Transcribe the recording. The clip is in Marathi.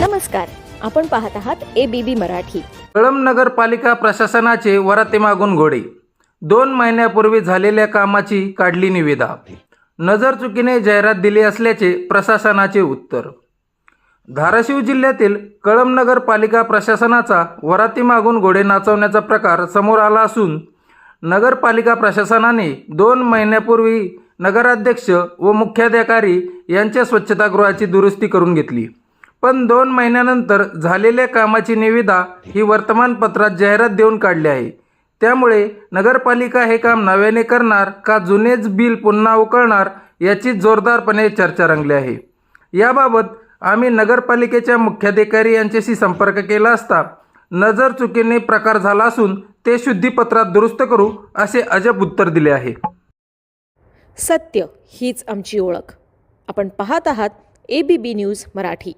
नमस्कार आपण पाहत आहात ए बी बी मराठी. कळंब नगरपालिका प्रशासनाचे वराते मागून घोडे. दोन महिन्यापूर्वी झालेल्या कामाची काढली निविदा. नजर चुकीने जाहिरात दिली असल्याचे प्रशासनाचे उत्तर. धाराशिव जिल्ह्यातील कळंब नगरपालिका प्रशासनाचा वराती मागून घोडे नाचवण्याचा प्रकार समोर आला असून नगरपालिका प्रशासनाने दोन महिन्यापूर्वी नगराध्यक्ष व मुख्याधिकारी यांच्या स्वच्छतागृहाची दुरुस्ती करून घेतली. पण दोन महिन्यानंतर झालेल्या कामाची निविदा ही वर्तमानपत्रात जाहिरात देऊन काढली आहे. त्यामुळे नगरपालिका हे काम नव्याने करणार का जुनेच बिल पुन्हा उकळणार याची जोरदारपणे चर्चा रंगली आहे. याबाबत आम्ही नगरपालिकेच्या मुख्याधिकारी यांच्याशी संपर्क केला असता नजर चुकीने प्रकार झाला असून ते शुद्धीपत्रात दुरुस्त करू असे अजब उत्तर दिले आहे. सत्य हीच आमची ओळख. आपण पाहत आहात A B B news Marathi.